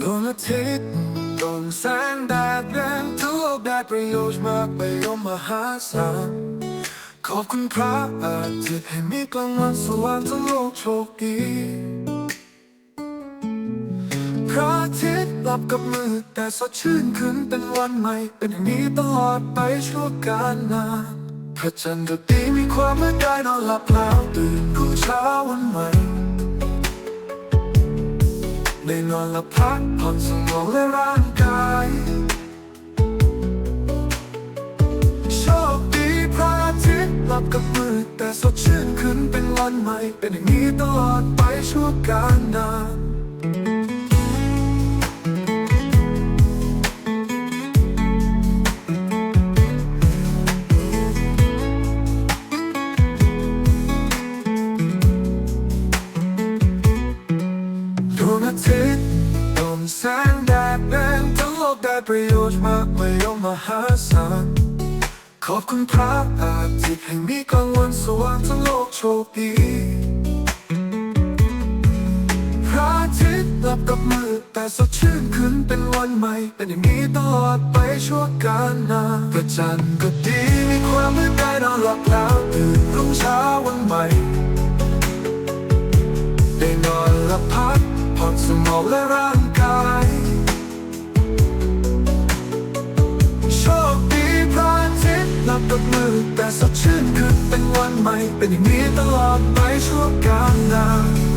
ดวงอาทิตย์ตรงแสงแดดแรงทั่วได้ประโยชน์มากไปยมมหาศาลขอบคุณพระอาทิตย์ให้มีกลางวันสว่างทั้งโลกโชคดีพระอาทิตย์หลับกับมือแต่สดชื่นขึ้นเป็นวันใหม่ เป็นอย่างนี้ตลอดไปชั่วกาลนานพระจันทร์ก็ดีมีความเมื่อได้นอนหลับแล้วตื่นรู้เช้าวันใหม่ นอนหลับพักผ่อนสมองและร่างกายโชคดีพระอาทิตย์หลับกับมือแต่สดชื่นขึ้นเป็นวันใหม่ เป็นอย่างนี้ตลอดไปชั่วการนาน งแดดแรงทั้งโลกได้ประโยชน์มากมายมหาศาลขอบคุณพระอาทิตย์ให้มีกลางวันสว่างทั้งโลกโชคดีพระอาทิตย์หลับกับมือแต่สดชื่นขึ้นเป็นวันใหม่ เป็นอย่างนี้ตลอดไปชั่วกาลนานพระจันทร์ก็ดีมีความมืดได้นอนหลับแล้วตื่นรุ่งเช้าวันใหม่ได้นอนหลับพักผ่อนสมองและร่าง สดชื่นขึ้นเป็นวันใหม่ เป็นอย่างนี้ตลอดไปชั่วกาลนาน